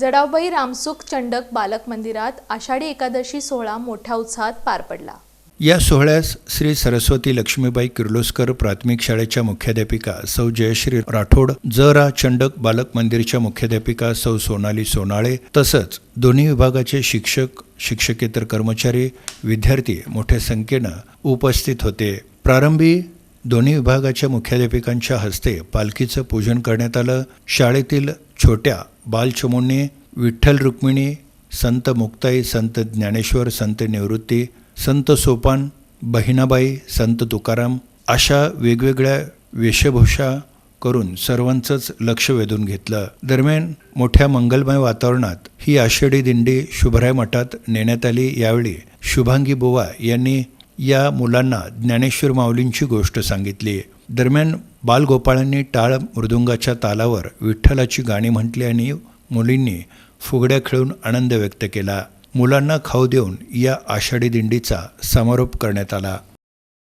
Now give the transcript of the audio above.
जडावबाई रामसुख चंडक बालक मंदिरात आषाढी एकादशी सोहळा मोठ्या उत्साहात पार पडला. या सोहळ्यास श्री सरस्वती लक्ष्मीबाई किर्लोस्कर प्राथमिक शाळेच्या मुख्याध्यापिका सौ जयश्री राठोड ज रा चंडक बालक मंदिरच्या मुख्याध्यापिका सौ सोनाली सोनाळे तसंच दोन्ही विभागाचे शिक्षक शिक्षकेतर कर्मचारी विद्यार्थी मोठ्या संख्येनं उपस्थित होते. प्रारंभी दोन्ही विभागाच्या मुख्याध्यापिकांच्या हस्ते पालखीचं पूजन करण्यात आलं. शाळेतील छोट्या बालचमुंनी विठ्ठल रुक्मिणी संत मुक्ताई संत ज्ञानेश्वर संत निवृत्ती संत सोपान बहिणाबाई संत तुकाराम अशा वेगवेगळ्या वेशभूषा करून सर्वांचंच लक्ष वेधून घेतलं. दरम्यान मोठ्या मंगलमय वातावरणात ही आषाढी दिंडी शुभराय मठात नेण्यात आली. यावेळी शुभांगी बुवा यांनी या मुलांना ज्ञानेश्वर माऊलींची गोष्ट सांगितली. दरम्यान बालगोपाळांनी टाळ मृदुंगाच्या तालावर विठ्ठलाची गाणी म्हटली आणि मुलींनी फुगड्या खेळून आनंद व्यक्त केला. मुलांना खाऊ देऊन या आषाढी दिंडीचा समारोप करण्यात आला.